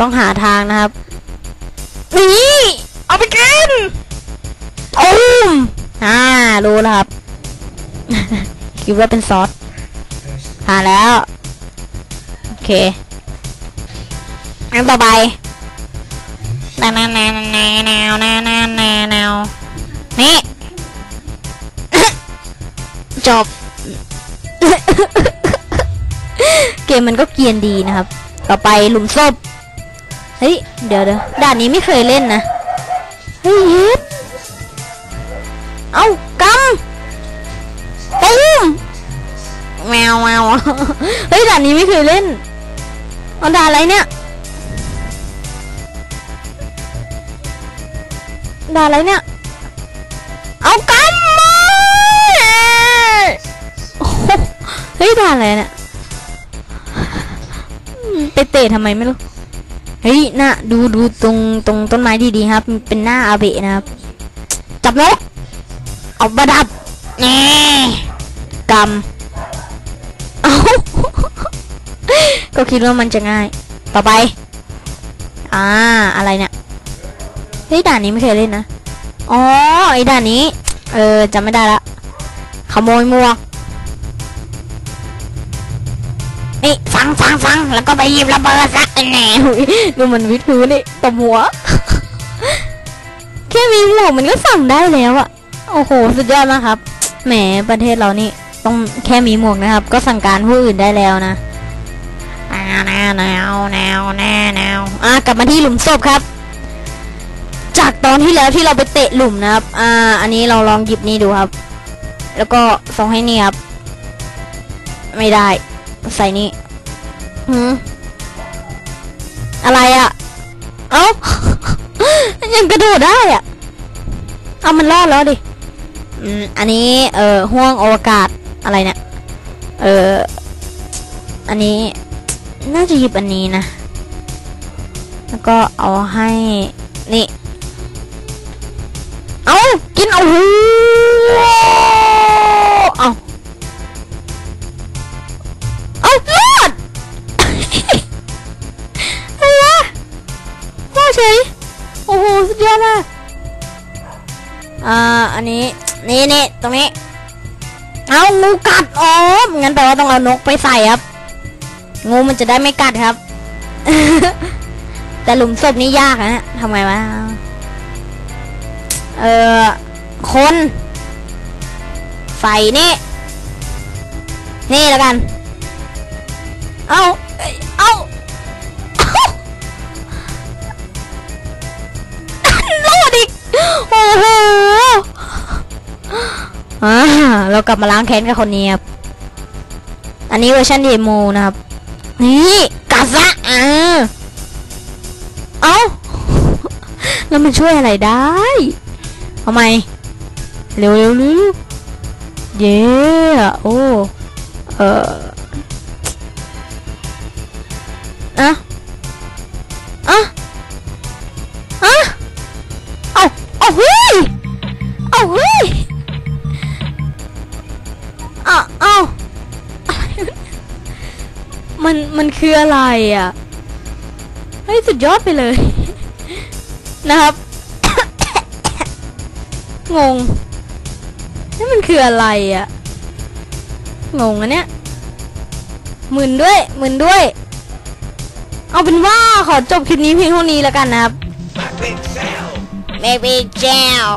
ต้องหาทางนะครับ นี่เอาไปกินตูมอ่ารู้แล้วครับ คิดว่าเป็นซอสหาแล้ว โอเคอันต่อไปแนวแนวแนวแนวแนวแนวแนวแนวแนวนี่จบ เกมมันก็เกรียนดีนะครับ ต่อไปหลุมศพ เฮ้ย เดี๋ยวเดี๋ยวด่านนี้ไม่เคยเล่นนะ เฮ้ยเฮ็ดเอากำตูมแมวแมวเฮ้ยด่านนี้ไม่เคยเล่นเอาด่านอะไรเนี่ยด่านอะไรเนี่ย เอากำโอ้โหเฮ้ยด่านอะไรเนี่ย ไปเตะทำไมไม่รู้ เฮ้ยน่ะดูดูตรงตรงต้นไม้ดีๆครับ เป็นหน้าอาเบะนะครับ จับนกเอาประดับแน่กำเอาก็คิดว่ามันจะง่าย ต่อไป อ่า อะไรเนี่ยเฮ้ยด่านนี้ไม่เคยเล่นนะ อ๋อไอ้ด่านนี้ เออจำไม่ได้ละขโมยหมวก นี่ฟังฟังฟังแล้วก็ไปหยิบระเบิดซะแหน่อุ๊ยดูมันวิทย์พื้นนี่ตบหัว แค่มีหมวกมันก็สั่งได้แล้วอะโอ้โห สุดยอดมากครับ แหมประเทศเรานี่ต้องแค่มีหมวกนะครับ ก็สั่งการผู้อื่นได้แล้วนะแนวแนวแนวแนวแนวแนวอะกลับมาที่หลุมศพครับ จากตอนที่แล้วที่เราไปเตะหลุมนะครับ อ่า อันนี้เราลองหยิบนี่ดูครับ แล้วก็ส่งให้นี่ครับ ไม่ได้ ใส่นี่หืมอะไรอะเอ้า ยังกระโดดได้อะเอามันรอดแล้วดิ อืม อันนี้ เอ่อ ห่วงอวกาศอะไรเนี่ย เอ่อ อันนี้ น่าจะหยิบอันนี้นะ แล้วก็เอาให้ นี่ เอากินเอาหู เฉย โอ้โห สุดยอดเลยอ่า อันนี้ นี่นี่ตรงนี้ เอางูกัด อ๋อ งั้นแปลว่าต้องเอานกไปใส่ครับ งูมันจะได้ไม่กัดครับ แต่หลุมศพนี่ยากนะทำไมวะ เออ คน ใส่นี่ นี่แล้วกัน เอาเอ้ยเอา อ่าเรากลับมาล้างแค้นกับคนนี้ครับอันนี้เวอร์ชันเดโมนะครับ นี่กัดซะอ่าเอาแล้วมันช่วยอะไรได้ทำไม เร็วเร็วเร็วเย้โอ้ เออออะ มันมันคืออะไรอะ เฮ้ย สุดยอดไปเลย นะครับ งงนี่มันคืออะไรอะ งงอันเนี้ยหมื่นด้วยหมื่นด้วย เอาเป็นว่าขอจบคลิปนี้เพียงเท่านี้แล้วกันนะครับ Maybe Jail